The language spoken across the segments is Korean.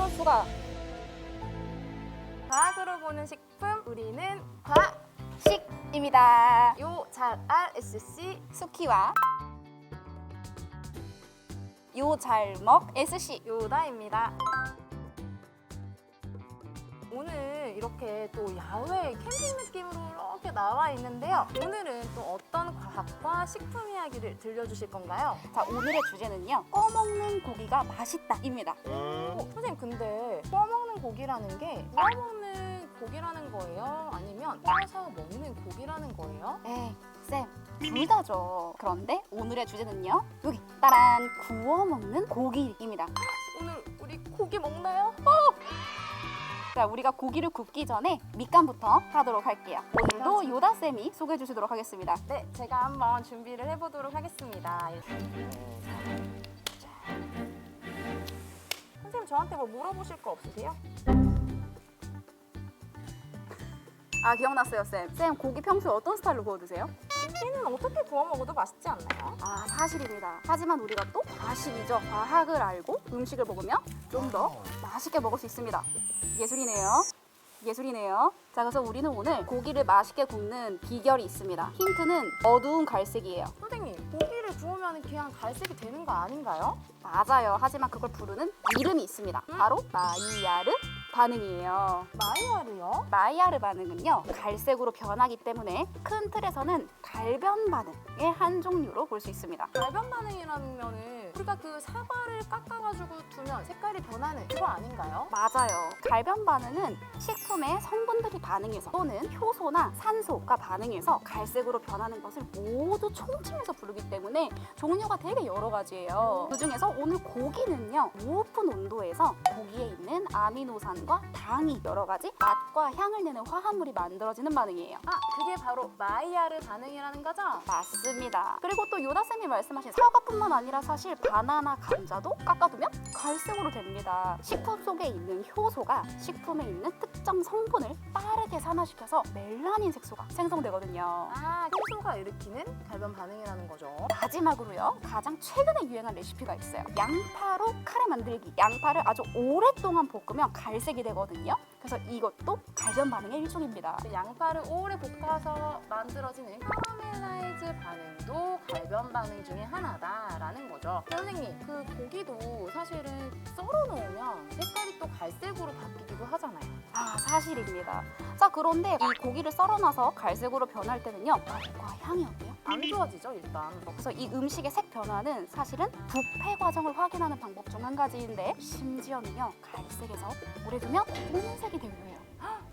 이럴 수가. 과학으로 보는 식품 우리는 식입니다. 요 잘 알 SC 수키와 요 잘 먹 SC. 요다입니다. 오늘 이렇게 또 야외 캠핑 느낌으로 이렇게 나와 있는데요. 오늘은 또 어떤 과학과 식품 이야기를 들려주실 건가요? 자, 오늘의 주제는요. 꺼먹는 고기가 맛있다입니다. 어, 선생님 근데 구워먹는 고기라는 게 구워먹는 고기라는 거예요? 아니면 구워서 먹는 고기라는 거예요? 에이, 쌤, 둘 다죠. 그런데 오늘의 주제는요. 여기 따란 구워 먹는 고기입니다. 자, 우리가 고기를 굽기 전에 밑간부터 하도록 할게요. 오늘도 요다 쌤이 소개해 주시도록 하겠습니다. 네, 제가 한번 준비를 해보도록 하겠습니다. 선생님 저한테 뭐 물어보실 거 없으세요? 아, 기억났어요, 쌤. 쌤, 고기 평소에 어떤 스타일로 구워 드세요? 고기는 어떻게 구워 먹어도 맛있지 않나요? 아, 사실입니다. 하지만 우리가 또 과식이죠. 과학을 알고 음식을 먹으면 좀 더 맛있게 먹을 수 있습니다. 예술이네요. 예술이네요. 자, 그래서 우리는 오늘 고기를 맛있게 굽는 비결이 있습니다. 힌트는 어두운 갈색이에요. 선생님, 고기를 구우면 그냥 갈색이 되는 거 아닌가요? 맞아요. 하지만 그걸 부르는 이름이 있습니다. 바로 마이야르 반응이에요. 마이야르요? 마이야르 반응은요 갈색으로 변하기 때문에 큰 틀에서는 갈변 반응의 한 종류로 볼 수 있습니다. 갈변 반응이라는 거는 우리가 그 사과를 깎아가지고 두면 색깔이 변하는 그거 아닌가요? 맞아요. 갈변 반응은 식품의 성분들이 반응해서 또는 효소나 산소가 반응해서 갈색으로 변하는 것을 모두 총칭해서 부르기 때문에 종류가 되게 여러 가지예요. 그 중에서 오늘 고기는요 높은 온도에서 고기에 있는 아미노산과 당이 여러 가지 맛과 향을 내는 화합물이 만들어지는 반응이에요. 아, 그게 바로 마이야르 반응이라는 거죠? 맞습니다. 그리고 또 요다쌤이 말씀하신 사과뿐만 아니라 사실 바나나, 감자도 깎아두면 갈색으로 됩니다. 식품 속에 있는 효소가 식품에 있는 특정 성분을 빠르게 산화시켜서 멜라닌 색소가 생성되거든요. 아, 효소가 일으키는 갈변 반응이라는 거죠. 마지막으로요, 가장 최근에 유행한 레시피가 있어요. 양파로 카레 만들기. 양파를 아주 오랫동안 볶으면 갈색이 되거든요. 그래서 이것도 갈변 반응의 일종입니다. 그 양파를 오래 볶아서 만들어지는 카라멜라이즈 반응도 갈변 반응 중에 하나다라는 거죠. 선생님, 그 고기도 사실은 썰어 놓으면 색깔이 또 갈색으로 바뀌기도 하잖아요. 아 사실입니다. 자 그런데 이 고기를 썰어놔서 갈색으로 변할 때는요 맛과 향이 어때요? 안 좋아지죠, 일단. 그래서 이 음식의 색 변화는 사실은 부패 과정을 확인하는 방법 중 한 가지인데 심지어는요 갈색에서 오래 두면 검은색이 거예요.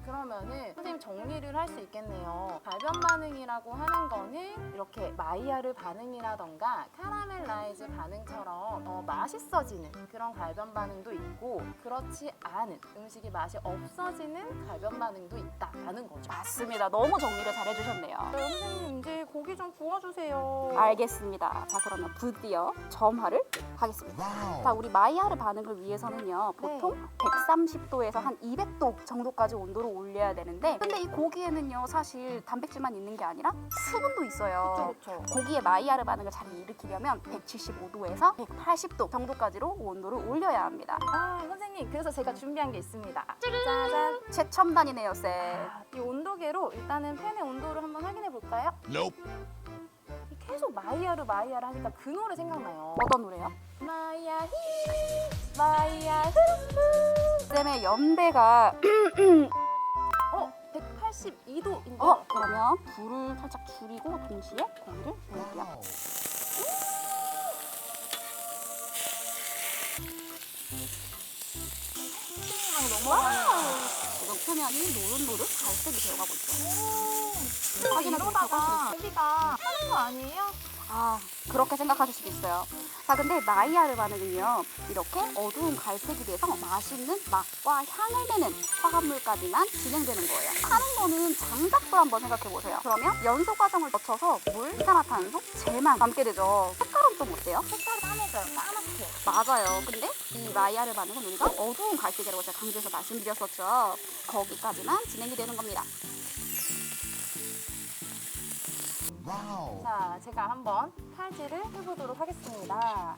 그러면은 선생님 정리를 할 수 있겠네요. 갈변 반응이라고 하는 거는 이렇게 마이야르 반응이라던가 카라멜라이즈 반응처럼 어, 맛있어지는 그런 갈변 반응도 있고 그렇지 않은 음식이 맛이 없어지는 갈변 반응도 있다라는 거죠. 맞습니다. 너무 정리를 잘 해주셨네요. 네, 선생님 이제 고기 좀 구워주세요. 알겠습니다. 자 그러면 드디어 점화를 하겠습니다. 자 우리 마이야르 반응을 위해서는요 보통 130도에서 한 200도 정도까지 온도를 올려야 되는데 근데 이 고기에는요 사실 단백질만 있는 게 아니라 수분도 있어요. 그렇죠. 고기의 마이야르 반응을 잘 일으키려면 175도에서 180도 정도까지로 온도를 올려야 합니다. 아 선생님 그래서 제가 준비한 게 있습니다. 짜잔. 최첨단이네요, 쌤. 아, 이 온도계로 일단은 팬의 온도를 한번 확인해 볼까요? Nope. 계속 마이야르 마이야르 하니까 그 노래 생각나요. 어떤 노래요? 마야히 마야흐 쌤의 연배가 어 182도인데 어 그러면 불을 살짝 줄이고 동시에 고기를 넣을게요. 지금 표면이 노릇노릇 갈색이 되어가고 있죠. 확인해 보세요. 이러다가 고기가 타는 거 아니에요? 아 그렇게 생각하실 수도 있어요. 자 근데 반응은요 이렇게 어두운 갈색이 돼서 맛있는 맛과 향을 내는 화합물까지만 진행되는 거예요. 하는 거는 장작도 한번 생각해 보세요. 그러면 연소 과정을 거쳐서 물, 이산화탄소, 재만 남게 되죠. 색깔은 좀 어때요? 색깔이 까매져요 까맣게 맞아요. 근데 이 반응은 우리가 어두운 갈색이라고 제가 강조해서 말씀드렸었죠. 거기까지만 진행이 되는 겁니다. Wow. 자 제가 한번 칼질을 해보도록 하겠습니다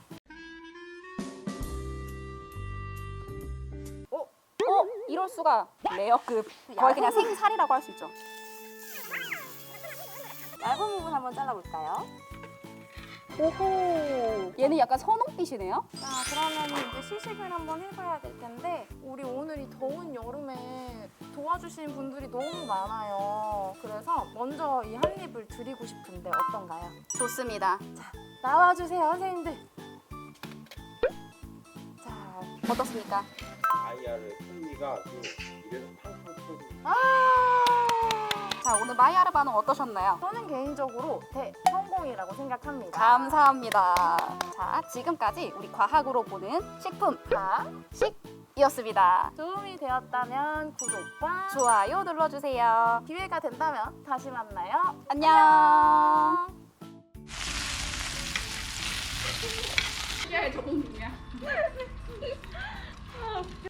이럴 수가 레어급 거의 그냥 생살이라고 할 수 있죠. 얇은 부분 한번 잘라볼까요? 오호. 얘는 약간 선홍빛이네요. 자, 그러면 이제 시식을 한번 해봐야 될 텐데 우리 오늘 이 더운 여름에 도와주시는 분들이 너무 많아요. 먼저 이 한 입을 드리고 싶은데 어떤가요? 좋습니다. 나와주세요, 선생님들. 자, 어떻습니까? 아이아르 풍미가 아주 입에서 팡팡 터지고 아! 자 오늘 마이아르 반응 어떠셨나요? 저는 개인적으로 대성공이라고 생각합니다. 감사합니다. 자 지금까지 우리 과학으로 보는 식품 다식 이었습니다. 도움이 되었다면 구독과 좋아요 눌러주세요. 기회가 된다면 다시 만나요. 안녕. 시야에 적응 중이야. 아, 웃겨.